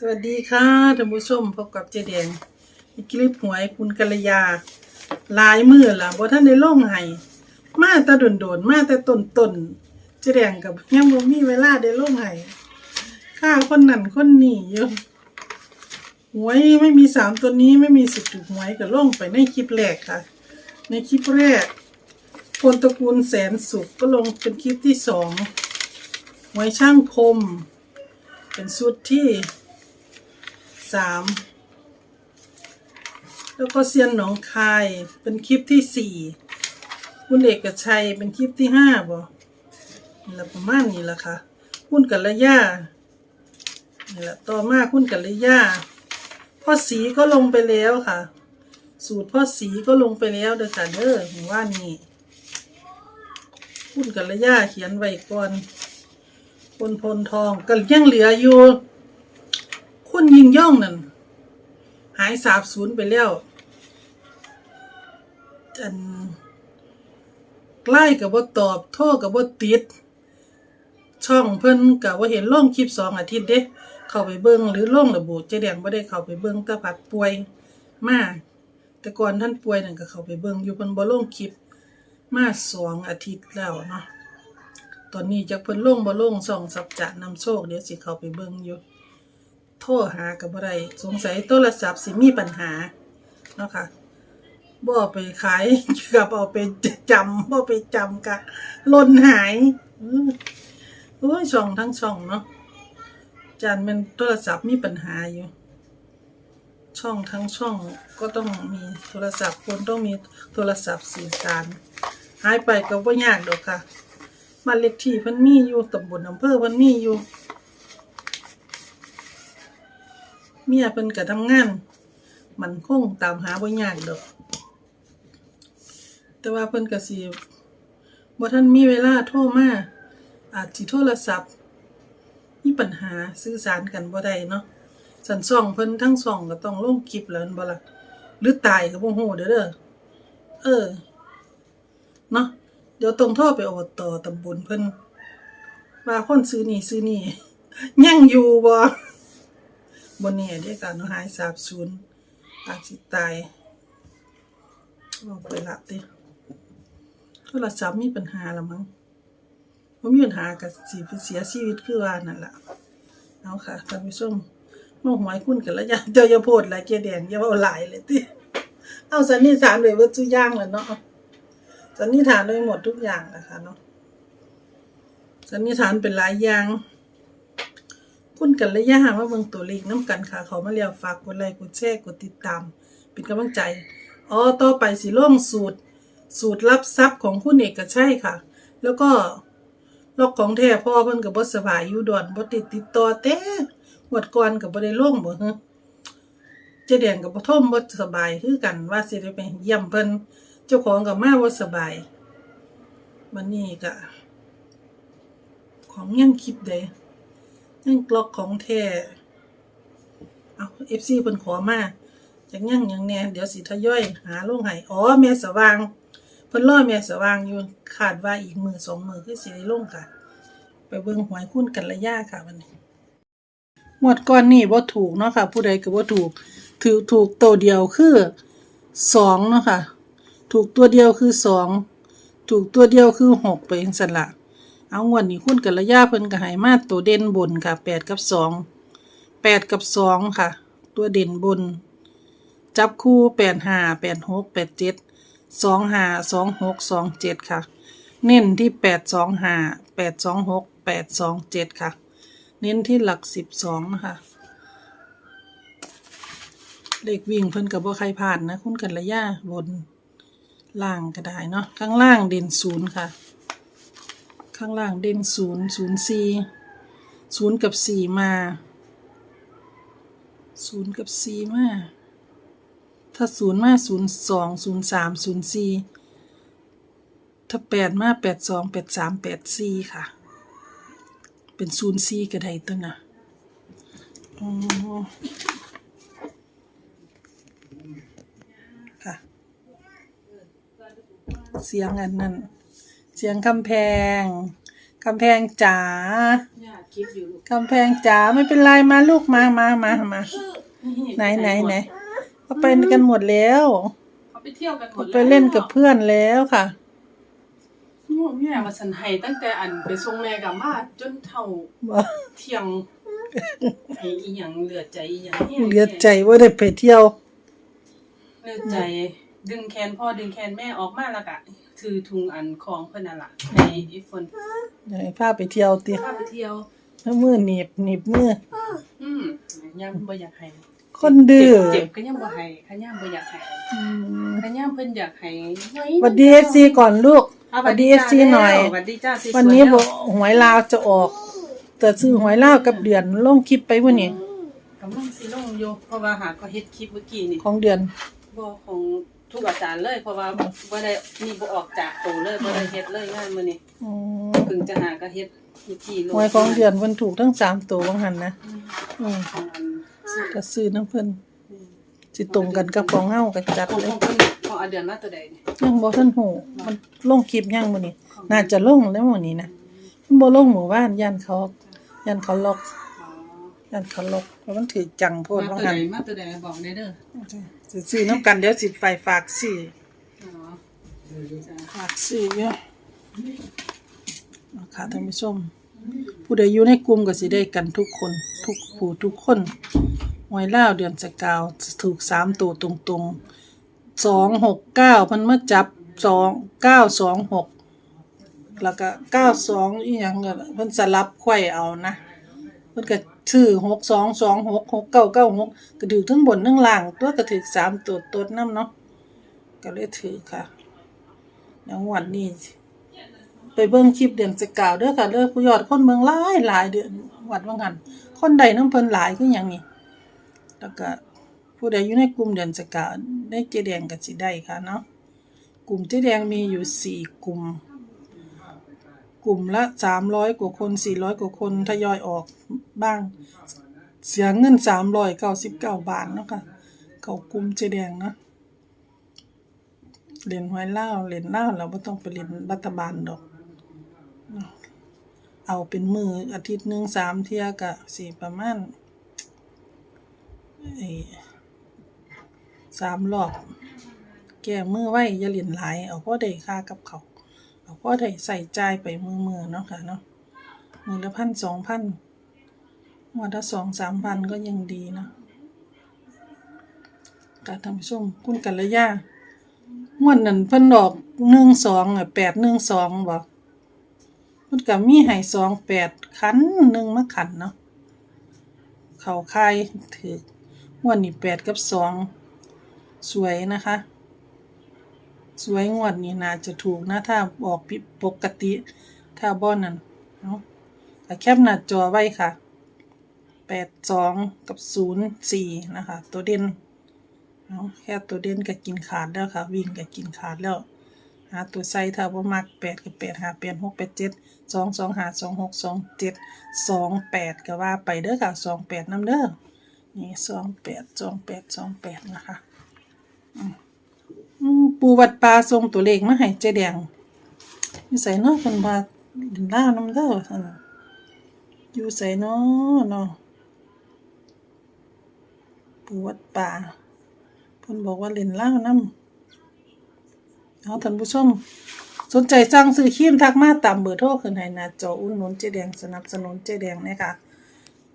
สวัสดีค่ะท่านผู้ชมพบกับเจแดงอีกคลิปหวยคุณกัลยาหลายมือละบ่ท่านได้ลงให้มาแต่โดนๆมาแต่ต้นๆเจแดงกับยังบ่มีเวลาได้ลงให้ข้าคนนั่นคนนี้อยู่หวยไม่มีสามตัวนี้ไม่มีสิทธิ์ถูกหวยก็ลงไปในคลิปแรกค่ะ ในคลิปแรกพลตระกูลแสนสุขก็ลงเป็นคลิปที่สองหวยช่างคม เป็นชุดที่ สามแล้วก็เซียนหนองคายเป็นคลิปที่สี่คุณเอกชัยเป็นคลิปที่ห้าบ่นี่ละประมาณนี้ละค่ะคุณกัลยานี่ละต่อมาคุณกัลยาพ่อสีก็ลงไปแล้วค่ะ สูตรพ่อสีก็ลงไปแล้วเด้อค่ะเด้อห็นว่านี่คุณกัลยาเขียนไว้ก่อนคนพลทองก็ยังเหลืออยู่ คุณยิงย่องนั่นหายสาบสูญไปแล้วอันใกล้กับว่าตอบโทษกับว่าติด ช่องเพิ่นกับว่าเห็นล่องคลิปสองอาทิตย์เด้เข้าไปเบิ่งหรือล่องระบุเจแดงบ่ได้เข้าไปเบิ่งตาผัดป่วยมากแต่ก่อนท่านป่วยนั่นก็เข้าไปเบิ่งอยู่เพิ่นบ่ลงคลิปมาสองอาทิตย์แล้วเนาะตอนนี้จากเพิ่นลงบ่ลงส่องสับจะนำโชคเดี๋ยวสิเข้าไปเบิ่งอยู่ โทรหากับบ่ได้สงสัยโทรศัพท์สิมีปัญหาเนาะค่ะบ่ไปขายกับเอาไปจำบ่ไปจำกะหล่นหายอือโอ้ยช่องทั้งช่องเนาะจานมันโทรศัพท์มีปัญหาอยู่ ช่องทั้งช่องก็ต้องมีโทรศัพท์คนต้องมีโทรศัพท์สื่อสารหายไปก็บ่ายากดอกค่ะบ้าเลขที่พิ่นมีอยู่ตำบลอำเภอพิ่นมีอยู่ เมียเพิ่นก็ทำงาน มันคงตามหาบ่ยากดอก แต่ว่าเพิ่นก็สิบ่ทันมีเวลาโทรมาอาจสิโทรศัพท์ มีปัญหาสื่อสารกันบ่ได้เนาะสันซ่องเพิ่นทั้งซ่องก็ต้องลงคลิปแล้วแม่นบ่ล่ะหรือตายก็บ่ฮู้เด้อเด้อเออเนาะเดี๋ยวตรงโทษไปอบตตำบลเพิ่นว่าคนซื้อนี่ซื้อนี่ยังอยู่บ่ บนเนี่ยได้การหายสาบสูญอาจสิตายบอกไปละติโทรศัพท์มีปัญหาละมั้งบ่มีปัญหากับสิไปเสียชีวิตคือว่านั่นล่ะเอาค่ะท่านผู้ชมมองหวยคุณกันแล้วอย่าเจ้าอย่าโพดหลายเกียแดงอย่าเอาหลายเลยติเอาสันนิษฐานไว้เบิดทุกอย่างแหล้วเนาะสันนิษฐานโดยหมดทุกอย่างนะคะเนาะสันนิษฐานเป็นหลายอย่าง คุณกันระยะว่าเบิ่งตัวเลขน้ำกันค่ะ เขามาเรียกฝากกดไลค์กดแชร์กดติดตาม เป็นกำลังใจอ๋อต่อไปสิล่องสูตร สูตรรับทรัพย์ของคุณเอกชัยค่ะ แล้วก็ล็อกของแท้พ่อเพิ่นก็บ่สบายอยู่ดอนบ่ติดติดต่อแต่หมดก่อนก็บ่ได้ล่งบ่ฮะเจ๊แดงก็บ่ทมบ่สบายคือกันว่าสิได้ไปเยี่ยมเพิ่นเจ้าของกับมาว่สบายวันนี้ก็ของยังคลิปเด้ ยยังกลอกของแท้เอาเอฟซีเพิ่นขอมาจากยังหยังแหน่เดี๋ยวสิทยอยหาลงให้อ๋อแม่สว่างเพิ่นรอแม่สว่างอยู่คาดว่าอีกมือสองมือคือสิได้ลงค่ะ ไปเบิ่งหวยคุณกันระยะค่ะวันนี้หมวดก่อนนี่บ่ถูกเนาะค่ะ ผู้ใดก็บ่ถูกถือถูกตัวเดียวคือสองเนาะค่ะ ถูกตัวเดียวคือสองถูกตัวเดียวคือหกไปจังซั่นละ เอางวดนี้คุณกัลยาเพิ่นก็ให้มาตัวเด่นบนค่ะแปดกับสองแปดกับสองค่ะ ตัวเด่นบน จับคู่แปดห้าแปดหกแปดเจ็ดสองห้าสองหกสองเจ็ดค่ะ เน้นที่แปดสองห้าแปดสองหกแปดสองเจ็ดค่ะ เน้นที่หลักสิบสองนะคะเลขวิ่งเพิ่นกับว่าใครผ่านนะ คุณกัลยาบนล่างก็ได้เนาะข้างล่างเด่นศูนย์ค่ะ ข้างล่างเด่นศูนย์ศูนย์สี่ศูนย์กับสี่มาศูนย์กับสี่มา ถ้าศูนย์มาศูนย์สองศูนย์สามศูนย์สี่ถ้าแปดมาแปดสองแปดสามแปดสี่ค่ะ เป็นศูนย์สี่ก็ไดตัวน่ะอ๋อค่ะ เสียงอันนั้น เสียงคำแพงคำแพงจ๋าญาติเขลิปอยู่ลูกกำแพงจ๋าไม่เป็นไรมาลูกมามามามาไหนไหนไหนเขาไปกันหมดแล้วเขาไปเที่ยวกันหมเขาดไปเล่นกับเพื่อนแล้วค่ะแม่ว่าสันไห้ตั้งแต่อันไปส่งแม่กลับมาจนเท่าบ่เที่ยงไห้อีหยังเหลือใจอีหยังแห้งเหลือใจว่าได้ไปเที่ยวเหลือใจ ดึงแขนพ่อดึงแขนแม่ออกมาแล้วก็ ถือถุงอันของเพิ่นน่ะล่ะในอีฟนอยากให้พาไปเที่ยวติพาไปเที่ยว แล้วมือหนีบหนีบมือ อืมยังบ่อยากให้คนดื้อเจ็บก็ยังบ่ให้ขย่ามบ่อยากให้อืมขย่ามเพิ่นอยากให้ไสวัสดีเอฟซีก่อนลูกสอะวัสดีเอฟซีหน่อย สวัสดีจ้าสวยๆวันนี้แล้วบอกหวยลาวจะออก แต่ซื้อหวยลาวกับเดือนลงคลิปไปวันนี้กำลังสิลงอยู่เพราะว่าหาก็เฮ็ดคลิปเมื่อกี้นี่ของเดือนบ่ของ ทุกอาจารย์เลย เพราะว่าบ่ได้นี่บ่ออกจากโตเลยบ่ได้เฮ็ดเลยงานมื้อนี้อืมเพิ่งจะหาก็เฮ็ดเมื่อกี้ลหวยของเดือนมันถูกทั้งสามตัวบางหันนะอืมของอันซื้อก็ซื้อน้ำเพิ่นสิตรงกันกับของเฮาก็จัดของเลขยองเพิ่นของอันเดือนมาตัวใดนี่ยังบ่ทันหูมันลงคลิปยังมื้อนี้ น่าจะลงแล้วมื้อนี้นะมันบ่ลงหมู่บ้านย่านเขาย่านเขาล็อกอ๋อ ย่านเขาล็อกเพราะมันถือจังโพดมาบางตัวหัใดนมาตัวใดบอกได้เด้อสิซื้อน้ำกันเดี๋ยวสิไปฝากซื้ออ๋อจ้ะฝากซื้อเยอะค่ะท่านผู้ชม ผู้ใดอยู่ในกลุ่มก็สิได้กันทุกคน ทุกผู้ทุกคนหวยล่าวเดือนสกาวถูกสามตัวตรงๆสองหกเก้ามันมาจับสองเก้าสองหกแล้วก็เก้าสองอีหยังก็เพิ่นสลับไขว้เอานะเพิ่นก็ชื่อหกสองสองหกหกเก้าเก้าหกก็ถือทั้งบนทั้งล่าง ตัวก็ถือสามตัวต้นน้ำเนาะก็เลยถือค่ะแล้ววันนี้ไปเบิ่งคลิปเดือนสกาวเด้อค่ะเด้อผู้ยอดคนเมืองหลายหลายเดือนวัดว่างันคนใดน้ำเพิ่นหลายคือหยังนี่แล้วก็ผู้ใดอยู่ในกลุ่มเดือนสกาวได้เจแดงก็สิได้ค่ะเนาะกลุ่มเจแดงมีอยู่สี่กลุ่ม กลุ่มละสามร้อยกว่าคนสี่ร้อยกว่าคนทยอยออกบ้าง เสียเงินสามร้อยเก้าสิบเก้าบาทเนาะค่ะเขากลุ่มเจแดงเนาะเล่นหวยเล่าวเล่นเล่าเราไม่ต้องไปเล่นรัฐบาลดอก เอาเป็นมืออาทิตย์หนึ่งสามเที่ยกะสี่ประมาณสามรอบ แก้มือไว้อย่าเล่นหลาย เอาพ่อได้ค่ากับเขา เอาพ่อได้ใส่ใจไปมือมือๆเนาะค่ะเนาะมือละพันสองพันวันละสองสามพันก็ยังดีเนาะการทำส้มคุณกัลยางวดนั้นเพิ่นดอกหนึ่งสองอะแปดหนึ่งสองบ่มันก็มีให้สองแปดขันหนึ่งมาขันเนาะเขาคายถืองวดนี้แปดกับสองสวยนะคะ สวยงวดนี้น่าจะถูกนะ ถ้าออกผิดปกติ ถ้าบ่นั่นเนาะแคปหน้าจอไว้ค่ะแปดสองกับศูนย์สี่นะคะ ตัวเด่นเอาะแค่ตัวเด่นก็กินขาดแล้วค่ะ วิ่งก็กินขาดแล้วหาตัวใส่ถ้าว่ามักแปดกับแปดหาแปดหกแปดเจ็ดสองสองหาสองหกสองเจ็ดสองแปดก็ว่าไปเด้อค่ะสองแปดน้ำเด้อนี่สองแปดสองแปดสองแปดนะคะ อืมอืม ปูวัดปลาทรงตัวเลขมาให้เจ๊แดงอยู่ใส่เนาะคนว่าดินล่าน้ำเด้อท่านอยู่ใส่เนาะเนาะปูวัดป่าเพิ่นบอกว่าเล่นล้าน้ำเอาท่านผู้ชม สนใจสั่งซื้อครีมทักมาตามเบอร์โทรขึ้นให้หน้าจออุ่นนุนเจ๊แดงสนับสนุนเจ๊แดงนะคะ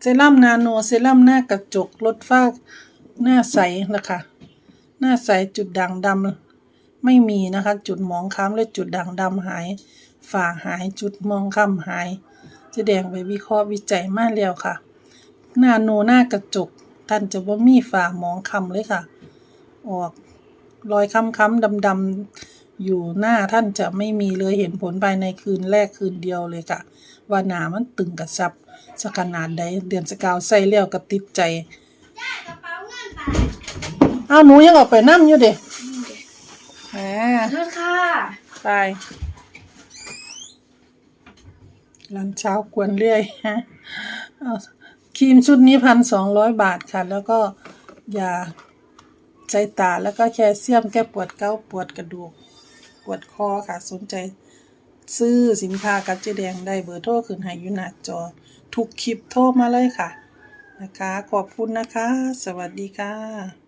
เซรั่มนาโนเซรั่มหน้ากระจกลดฝ้าหน้าใสนะคะหน้าใสจุดด่างดำ ไม่มีนะคะ จุดหมองคล้ำและจุดด่างดำหาย ฝ่าหายจุดมองคล้ำหายเจ๊แดงไปวิเคราะห์วิจัยมาแล้วค่ะนาโนหน้ากระจกท่านจะบ่มีฝ่าหมองคล้ำเลยค่ะ ออกรอยค้ำๆดำๆอยู่หน้าท่านจะไม่มีเลยเห็นผลภายในคืนแรกคืนเดียวเลยค่ะ ว่าหนามันตึงกระซับสักขนาดใดเดือนสกาวใส่แล้วก็ติดใจ เอาหนูยังออกไปนั่อยู่เด็ แหมขอโทษค่ะ ไปร้านเช้ากวนเรื่อยฮะเอาครีมชุดนี้พันสองร้อยบาทค่ะ แล้วก็ยาใช้ตาแล้วก็แคลเซียมแก้ปวดเก้าปวดกระดูก ปวดคอค่ะ สนใจซื้อสินค้ากับเจ๊แดงได้เบอร์โทรขึ้นให้อยู่หน้าจอ ทุกคลิปโทรมาเลยค่ะ นะคะ ขอบคุณนะคะ สวัสดีค่ะ